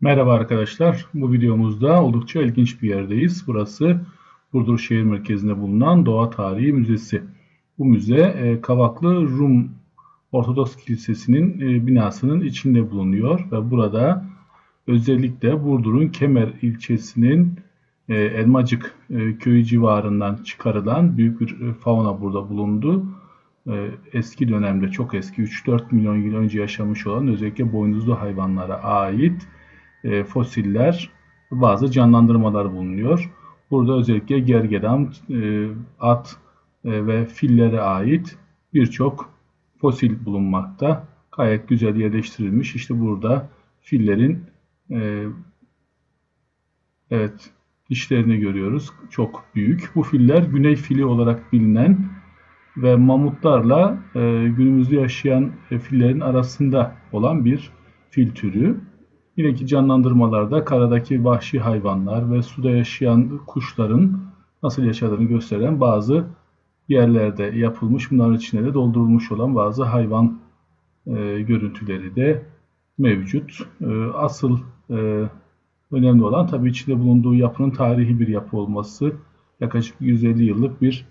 Merhaba arkadaşlar. Bu videomuzda oldukça ilginç bir yerdeyiz. Burası Burdur şehir merkezinde bulunan Doğa Tarihi Müzesi. Bu müze e, Kavaklı Rum Ortodoks Kilisesi'nin e, binasının içinde bulunuyor ve burada özellikle Burdur'un Kemer ilçesinin e, Elmacık köyü civarından çıkarılan büyük bir fauna burada bulundu. Eski dönemde çok eski 3-4 milyon yıl önce yaşamış olan özellikle boynuzlu hayvanlara ait e, fosiller, bazı canlandırmalar bulunuyor. Burada özellikle gergedan, e, at e, ve fillere ait birçok fosil bulunmakta. Gayet güzel yerleştirilmiş. İşte burada fillerin e, evet dişlerini görüyoruz. Çok büyük. Bu filler güney fili olarak bilinen ve mamutlarla e, günümüzde yaşayan e, fillerin arasında olan bir fil türü. Yineki canlandırmalarda karadaki vahşi hayvanlar ve suda yaşayan kuşların nasıl yaşadığını gösteren bazı yerlerde yapılmış, bunların içine de doldurulmuş olan bazı hayvan e, görüntüleri de mevcut. E, asıl e, önemli olan tabii içinde bulunduğu yapının tarihi bir yapı olması. Yaklaşık 150 yıllık bir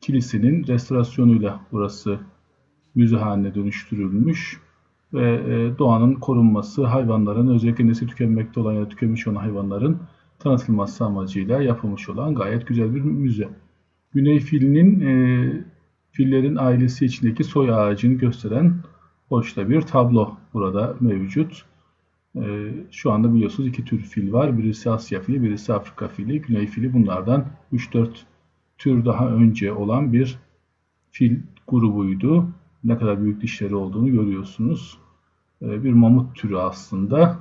kilisenin restorasyonuyla burası müze haline dönüştürülmüş ve e, doğanın korunması, hayvanların özellikle nesli tükenmekte olan ya da tükenmiş olan hayvanların tanıtılması amacıyla yapılmış olan gayet güzel bir müze. Güney filinin e, fillerin ailesi içindeki soy ağacını gösteren hoş da bir tablo burada mevcut. E, şu anda biliyorsunuz iki tür fil var. Birisi Asya fili, birisi Afrika fili. Güney fili bunlardan 3-4 tür daha önce olan bir fil grubuydu. Ne kadar büyük dişleri olduğunu görüyorsunuz. Ee, bir mamut türü aslında.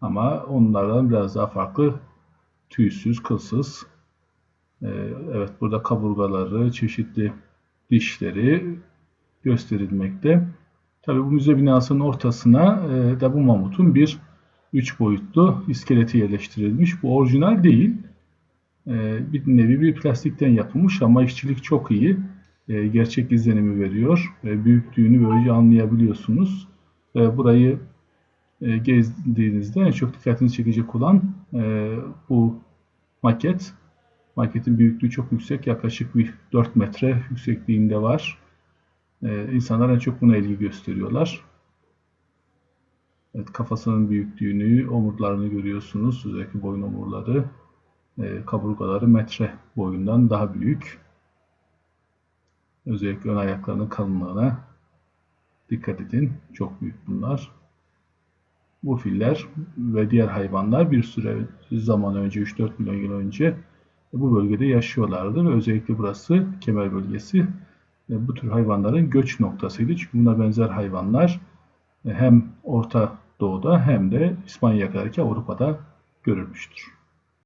Ama onlardan biraz daha farklı. Tüysüz, kılsız. Ee, evet burada kaburgaları, çeşitli dişleri gösterilmekte. Tabi bu müze binasının ortasına e, da bu mamutun bir üç boyutlu iskeleti yerleştirilmiş. Bu orijinal değil. E, bir nevi bir plastikten yapılmış ama işçilik çok iyi. E, gerçek izlenimi veriyor. Büyüklüğünü böylece anlayabiliyorsunuz. Burayı e, gezdiğinizde en çok dikkatinizi çekecek olan e, bu maket. Maketin büyüklüğü çok yüksek. Yaklaşık bir 4 metre yüksekliğinde var. E, insanlar en çok buna ilgi gösteriyorlar. Evet, kafasının büyüklüğünü, omurlarını görüyorsunuz. Özellikle boyun omurları, kaburgaları metre boyundan daha büyük. Özellikle ön ayaklarının kalınlığına dikkat edin. Çok büyük bunlar. Bu filler ve diğer hayvanlar bir süre zaman önce 3-4 milyon yıl önce bu bölgede yaşıyorlardı ve özellikle burası kemer bölgesi bu tür hayvanların göç noktasıydı. Çünkü buna benzer hayvanlar hem Orta Doğu'da hem de İspanya'ya kadar ki Avrupa'da görülmüştür.